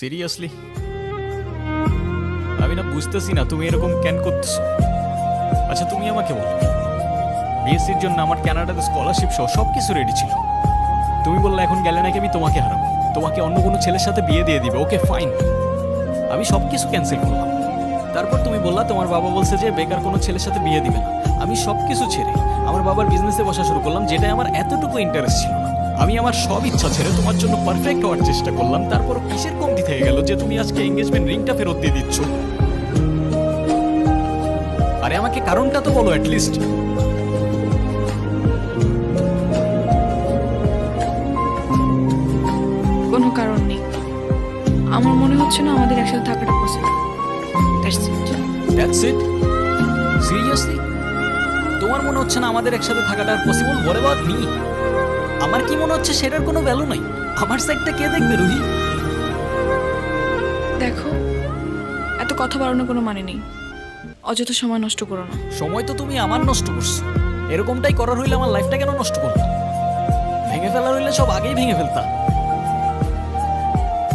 Seriously আমি না বুঝতেছি না, তুমি এরকম কেন করতেছো? আচ্ছা তুমি আমাকে বলো। বিএসসির জন্য আমার ক্যানাডাতে স্কলারশিপ সহ সব কিছু রেডি ছিল। তুমি বললে এখন গেলে নাকি আমি তোমাকে হারাবো। তোমাকে অন্য কোনো ছেলের সাথে বিয়ে দিয়ে দিবে, ওকে ফাইন আমি সব কিছু ক্যান্সেল করলাম। তারপর তুমি বললা, তোমার বাবা বলছে যে বেকার কোনো ছেলের সাথে বিয়ে দিবে না। আমি সব কিছু ছেড়ে আমার বাবার বিজনেসে বসা শুরু করলাম যেটা আমার এতটুকু ইন্টারেস্ট ছিল না। আমি আমার সব ইচ্ছা ছেড়ে তোমার জন্য পারফেক্ট হওয়ার চেষ্টা করলাম, তারপর কিসের থেকে গেল যে তুমি আজকে এঙ্গেজমেন্ট রিংটা ফেরত দিয়ে দিচ্ছ। আরে আমাকে কারণটা তো বলো অ্যাটলিস্ট কোনো কারণ নেই। আমার মনে হচ্ছে না আমাদের একসাথে থাকাটা possible that's it that's it seriously তোমার মনে হচ্ছে না আমাদের একসাথে থাকাটা পসিবল বলে বাদ নি আমার কি মনে হচ্ছে সেটার কোনো ভ্যালু নাই? আমার সাইডটা কে দেখবে রুহি? দেখো এত কথা বাড়ানোর কোনো মানে নেই। অযথা সময় নষ্ট করো না। সময় তো তুমি আমার নষ্ট করছ। এরকমটাই করার হইলে আমার লাইফটা কেন নষ্ট করল ভেঙে ফেলার হইলে সব আগেই ভেঙে ফেলতাম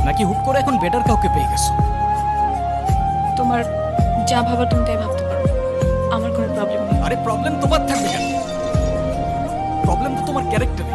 নাকি হুট করে এখন বেটার কাউকে পেয়ে গেছো? তোমার যা ভাবার তুমি তাই ভাবতে পারো। আমার কোনো প্রবলেম নেই। আরে প্রবলেম তোমার থাকবে কেন? প্রবলেম তো তোমার ক্যারেক্টার